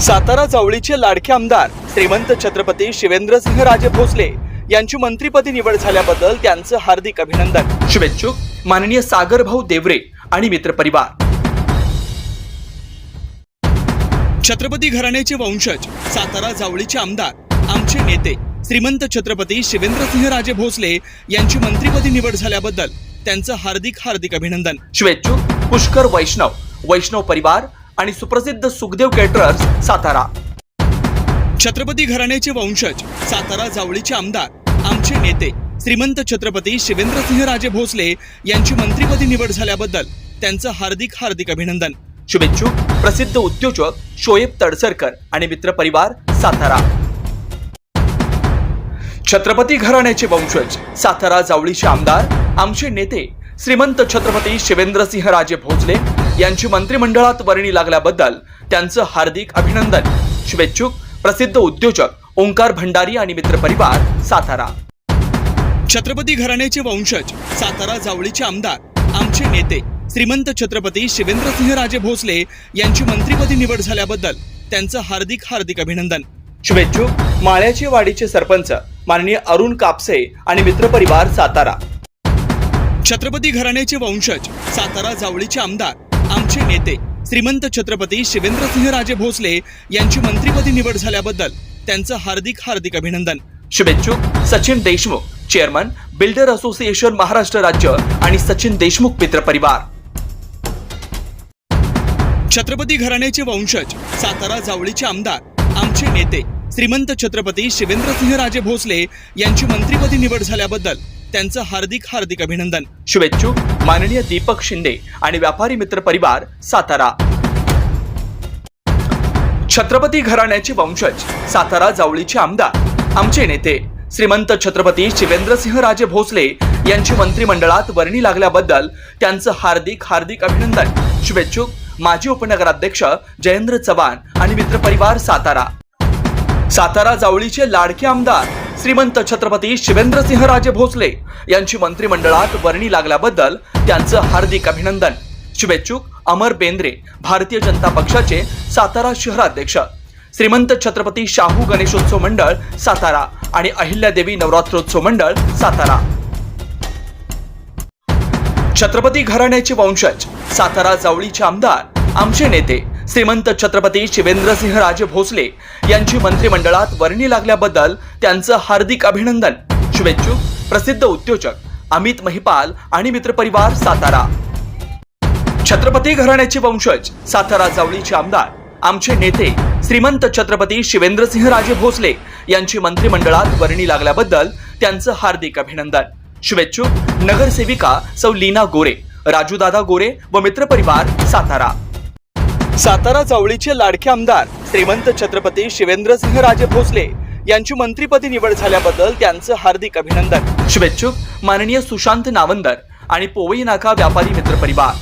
सातारा जावळीचे लाडके आमदार श्रीमंत छत्रपती शिवेंद्रसिंह राजे भोसले यांची मंत्रीपदी निवड झाल्याबद्दल त्यांचं हार्दिक अभिनंदन. शुभेच्छुक माननीय सागर भाऊ देवरे आणि मित्रपरिवार छत्रपती घराण्याचे वंशज सातारा जावळीचे आमदार आमचे नेते श्रीमंत छत्रपती शिवेंद्रसिंह राजे भोसले यांची मंत्रीपदी निवड झाल्याबद्दल त्यांचं हार्दिक हार्दिक अभिनंदन. शुभेच्छुक पुष्कर वैष्णव वैष्णव परिवार आणि सुप्रसिद्ध सुखदेव केटरर्स सातारा. छत्रपती घराण्याचे वंशज सातारा जावळीचे आमदार आमचे नेते श्रीमंत छत्रपती शिवेंद्रसिंह राजे भोसले यांची मंत्रिपदी निवड झाल्याबद्दल त्यांचं हार्दिक हार्दिक अभिनंदन. शुभेच्छुक प्रसिद्ध उद्योजक शोएब तडसरकर आणि मित्रपरिवार सातारा. छत्रपती घराण्याचे वंशज सातारा जावळीचे आमदार आमचे नेते श्रीमंत छत्रपती शिवेंद्रसिंह राजे भोसले यांची मंत्रिमंडळात वर्णी लागल्याबद्दल त्यांचं हार्दिक अभिनंदन. शुभेच्छुक प्रसिद्ध उद्योजक ओंकार भंडारी आणि मित्रपरिवार सातारा. छत्रपती घराण्याचे वंशज सातारा जावळीचे आमदार आमचे नेते श्रीमंत छत्रपती शिवेंद्रसिंह राजे भोसले यांची मंत्रिपदी निवड झाल्याबद्दल त्यांचं हार्दिक हार्दिक अभिनंदन. शुभेच्छुक माळ्याचे वाडीचे सरपंच माननीय अरुण कापसे आणि मित्रपरिवार सातारा. छत्रपती घराण्याचे वंशज सातारा जावळीचे आमदार आमचे नेते श्रीमंत छत्रपती शिवेंद्रसिंह राजे भोसले यांची मंत्रीपदी निवड झाल्याबद्दल त्यांचं हार्दिक हार्दिक अभिनंदन. शुभेच्छुक Sachin Deshmukh chairman builder association Maharashtra राज्य आणि सचिन देशमुख मित्रपरिवार छत्रपती घराण्याचे वंशज सातारा जावळीचे आमदार आमचे नेते श्रीमंत छत्रपती शिवेंद्रसिंह राजे भोसले यांची मंत्रीपदी निवड झाल्याबद्दल त्यांचं हार्दिक हार्दिक अभिनंदन. शुभेच्छू. माननीय दीपक शिंदे आणि व्यापारी मित्र परिवार सातारा. छत्रपती घराण्याचे वंशज सातारा जावळीचे आमदार आमचे नेते. श्रीमंत छत्रपती शिवेंद्रसिंह राजे भोसले यांची मंत्रिमंडळात वर्णी लागल्याबद्दल त्यांचं हार्दिक हार्दिक अभिनंदन. शुभेच्छुक माजी उपनगराध्यक्ष जयेंद्र चव्हाण आणि मित्रपरिवार सातारा. सातारा जावळीचे लाडके आमदार श्रीमंत छत्रपती शिवेंद्रसिंह राजे भोसले यांची मंत्रिमंडळात वर्णी लागल्याबद्दल त्यांचं हार्दिक अभिनंदन. शुभेच्छुक अमर बेंद्रे भारतीय जनता पक्षाचे सातारा शहराध्यक्ष. श्रीमंत छत्रपती शाहू गणेशोत्सव मंडळ सातारा आणि अहिल्यादेवी नवरात्रोत्सव मंडळ सातारा. छत्रपती घराण्याचे वंशज सातारा जावळीचे आमदार आमचे नेते श्रीमंत छत्रपती शिवेंद्रसिंह राजे भोसले यांची मंत्रिमंडळात वर्णी लागल्याबद्दल त्यांचं हार्दिक अभिनंदन. शुभेच्छुक प्रसिद्ध उद्योजक अमित महिपाल आणि मित्रपरिवार सातारा. छत्रपती घराण्याचे वंशज सातारा जावळीचे आमदार आमचे नेते श्रीमंत छत्रपती शिवेंद्रसिंह राजे भोसले यांची मंत्रिमंडळात वर्णी लागल्याबद्दल त्यांचं हार्दिक अभिनंदन. शुभेच्छुक नगरसेविका सौ लीना गोरे राजूदादा गोरे व मित्रपरिवार सातारा. सातारा जावळीचे लाडके आमदार श्रीमंत छत्रपती शिवेंद्रसिंह राजे भोसले यांची मंत्रीपदी निवड झाल्याबद्दल त्यांचं हार्दिक अभिनंदन. शुभेच्छुक माननीय सुशांत नावंदर आणि पोवई नाका व्यापारी मित्रपरिवार